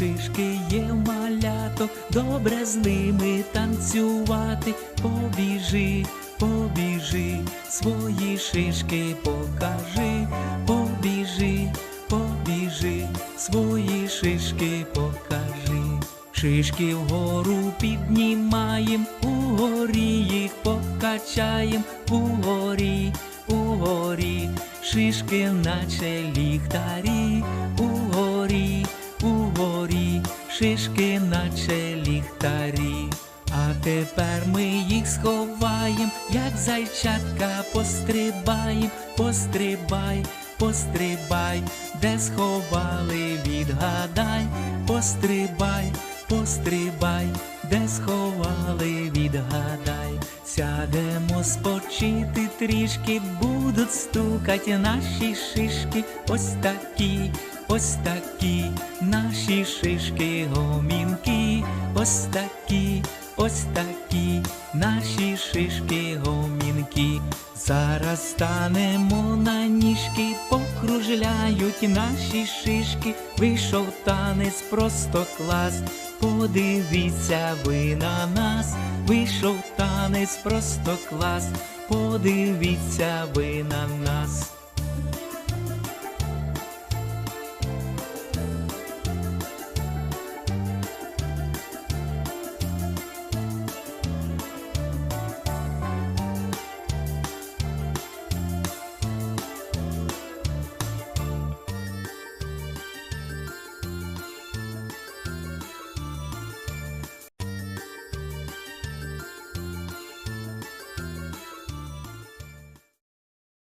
шишки є в маляток, добре з ними танцювати. Побіжи, побіжи, свої шишки покажи, побіжи, побіжи, свої шишки покажи. Шишки вгору піднімаєм, угорі їх покачаєм, угорі, угорі, шишки наче ліхтарі, шишки наче ліхтарі. А тепер ми їх сховаєм, як зайчатка пострибаєм, пострибай, пострибай, де сховали, відгадай, пострибай, пострибай, де сховали, відгадай. Сядемо спочити трішки, будуть стукати наші шишки, ось такі, ось такі, наші шишки гомінки, ось такі, ось такі, наші шишки гомінки. Зараз станемо на ніжки, покружляють наші шишки, вийшов танець просто клас. Подивіться ви на нас, вийшов танець просто клас. Подивіться ви на нас.